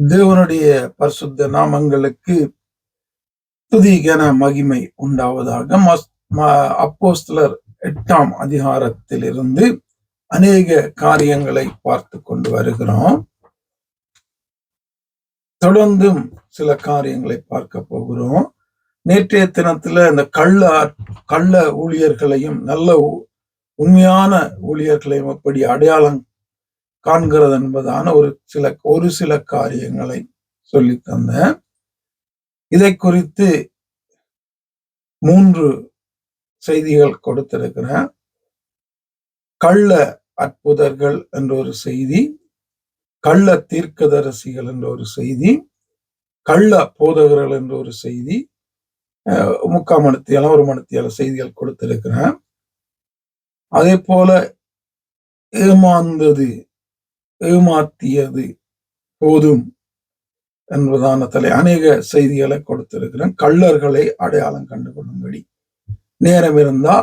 தேவனுடைய பரிசுத்த நாமங்களுக்கு துதிகன மகிமை உண்டாவதாக அப்போஸ்தலர் எட்டாம் அதிகாரத்திலிருந்து அநேக காரியங்களை பார்த்து கொண்டு வருகிறோம். தொடர்ந்தும் சில காரியங்களை பார்க்க போகிறோம். நேற்றைய தினத்துல இந்த கள்ள கள்ள ஊழியர்களையும் நல்ல உண்மையான ஊழியர்களையும் எப்படி அடையாளம் காண்கிறது என்பதான ஒரு சில ஒரு சில காரியங்களை சொல்லி தந்தேன் இதை குறித்து மூன்று செய்திகள் கொடுத்திருக்கிறேன் கள்ள அற்புதர்கள் என்ற ஒரு செய்தி கள்ள தீர்க்கதரசிகள் என்ற ஒரு செய்தி கள்ள போதகர்கள் என்ற ஒரு செய்தி முக்கால் மணத்தியால ஒரு மணத்தியால செய்திகள் கொடுத்திருக்கிறேன் அதே போல ஏமாந்தது ஏமாத்தியது. போதும் என்பதான தலை அநேக செய்திகளை கொடுத்திருக்கிறேன். கள்ளர்களை அடையாளம் கண்டு கொள்ளும்படி நேரம் இருந்தா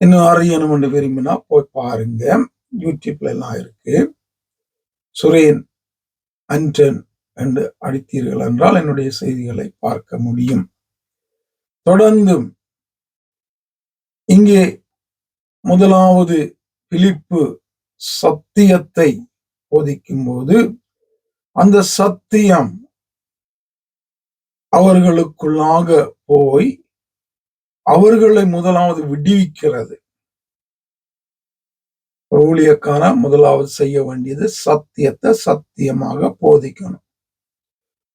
இன்னும் அறியணும் என்று விரும்பினா போய் பாருங்க. யூடியூப்ல எல்லாம் இருக்கு. சுரேன் அன்டன் என்று அடித்தீர்கள் என்றால் என்னுடைய செய்திகளை பார்க்க முடியும். தொடர்ந்தும் இங்கே முதலாவது பிலிப்பு சத்தியத்தை போதிக்கும் போது அந்த சத்தியம் அவர்களுக்குள்ளாக போய் அவர்களை முதலாவது விடுவிக்கிறது. ஊழியக்கார முதலாவது செய்ய வேண்டியது சத்தியத்தை சத்தியமாக போதிக்கணும்.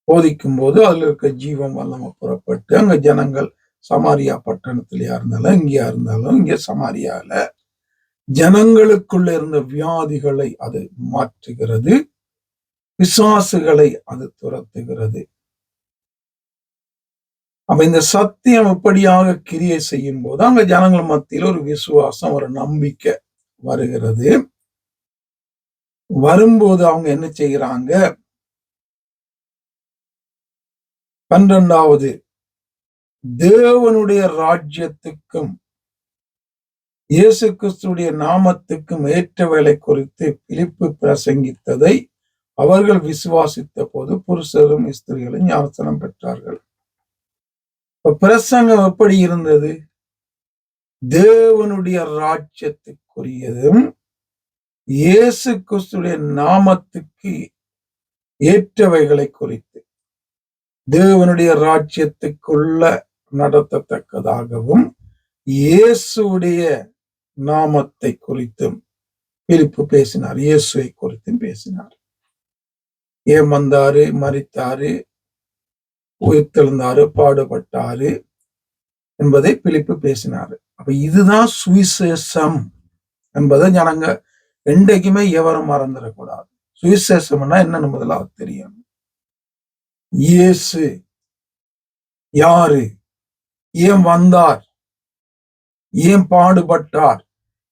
போதிக்கும் போது அதுல இருக்க ஜீவம் வல்லம புறப்பட்டு அங்க ஜனங்கள் சமாரியா பட்டணத்திலயா இருந்தாலும் இங்கேயா இருந்தாலும் இங்க சமாரியால ஜனங்களுக்குள்ள இருந்த வியாதிகளை அது மாற்றுகிறது. விசுவாசுகளை அது துரத்துகிறது. அப்ப இந்த சத்தியம் எப்படியாக கிரியை செய்யும் போது அங்க ஜனங்கள் மத்தியில் ஒரு விசுவாசம் ஒரு நம்பிக்கை வருகிறது. வரும்போது அவங்க என்ன செய்கிறாங்க பன்னிரெண்டாவது தேவனுடைய ராஜ்யத்துக்கும் இயேசு கிறிஸ்துடைய நாமத்துக்கும் ஏற்றவைகளை குறித்து பிலிப்பு பிரசங்கித்ததை அவர்கள் விசுவாசித்த போது புருஷரும் ஸ்திரீகளும் ஞாபகம் பெற்றார்கள். இப்ப பிரசங்கம் எப்படி இருந்தது? தேவனுடைய ராஜ்யத்துக்குரியதும் இயேசு கிறிஸ்துடைய நாமத்துக்கு ஏற்றவைகளை குறித்து தேவனுடைய ராஜ்யத்துக்குள்ள நடத்தத்தக்கதாகவும் இயேசுடைய நாமத்தை குறித்தும் பிலிப்பு பேசினார் இயேசுவை குறித்தும் பேசினார். ஏன் வந்தாரு மறித்தாரு உயிர்த்தெழுந்தாரு பாடுபட்டாரு என்பதை பிலிப்பு பேசினாரு. அப்ப இதுதான் சுவிசேஷம் என்பதை ஜனங்க என்றைக்குமே எவரும் மறந்துடக்கூடாது. சுவிசேஷம்னா என்னன்னு முதலாவது தெரியும். இயேசு யாரு? ஏன் வந்தார்? ஏன் பாடுபட்டார்?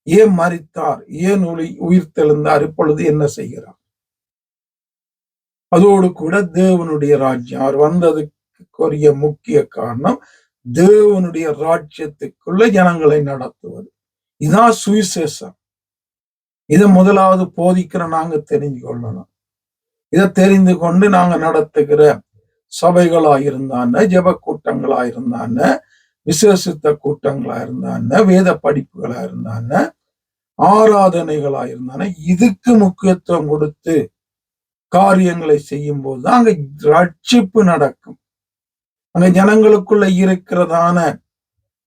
ஏன் மறித்தார் ஏன் ஒளி உயிர்த்தெழுந்தார்? இப்பொழுது என்ன செய்கிறார்? அதோடு கூட தேவனுடைய ராஜ்யம். அவர் வந்ததுக்குரிய முக்கிய காரணம் தேவனுடைய ராஜ்யத்துக்குள்ள ஜனங்களை நடத்துவது. இதான் சுவிசேஷம். இதை முதலாவது போதிக்கிற நாங்க தெரிஞ்சு கொள்ளணும். இதை தெரிந்து கொண்டு நாங்க நடத்துகிற சபைகளா இருந்தான ஜப கூட்டங்களா இருந்தான விசேஷித்த கூட்டங்களா இருந்தான வேத படிப்புகளா இருந்தான ஆராதனைகளா இருந்தான இதுக்கு முக்கியத்துவம் கொடுத்து காரியங்களை செய்யும் போதுதான் அங்க ரட்சிப்பு நடக்கும். அங்க ஜனங்களுக்குள்ள இருக்கிறதான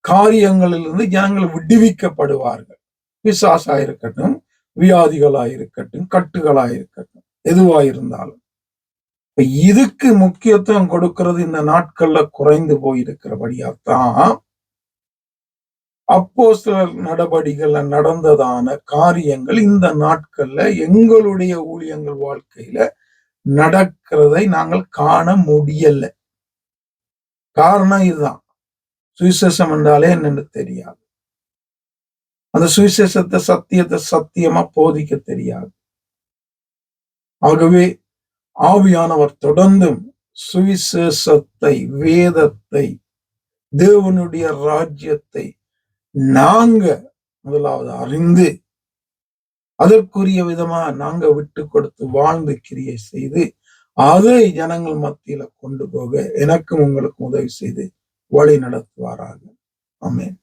காரியங்களிலிருந்து ஜனங்கள் விடுவிக்கப்படுவார்கள். விசாசா இருக்கட்டும் வியாதிகளா இருக்கட்டும் கட்டுகளா இருக்கட்டும் எதுவா இருந்தாலும். இப்ப இதுக்கு முக்கியத்துவம் கொடுக்கிறது இந்த நாட்கள்ல குறைந்து போயிருக்கிறபடியாத்தான் அப்போ சில நடவடிக்கைகள்ல நடந்ததான காரியங்கள் இந்த நாட்கள்ல எங்களுடைய ஊழியங்கள் வாழ்க்கையில நடக்கிறதை நாங்கள் காண முடியல. காரணம் இதுதான். சுவிசேஷம் என்றாலே என்னன்னு தெரியாது. அந்த சுவிசேஷத்தை சத்தியத்தை சத்தியமா போதிக்க தெரியாது. ஆகவே ஆவியானவர் தொடர்ந்தும் சுவிசேஷத்தை வேதத்தை தேவனுடைய ராஜ்யத்தை நாங்க முதலாவது அறிந்து அதற்குரிய விதமா நாங்க விட்டு கொடுத்து வாழ்ந்து கிரியை செய்து அதை ஜனங்கள் மத்தியில கொண்டு போக எனக்கும் உங்களுக்கும் உதவி செய்து வழி நடத்துவாராக. அமேன்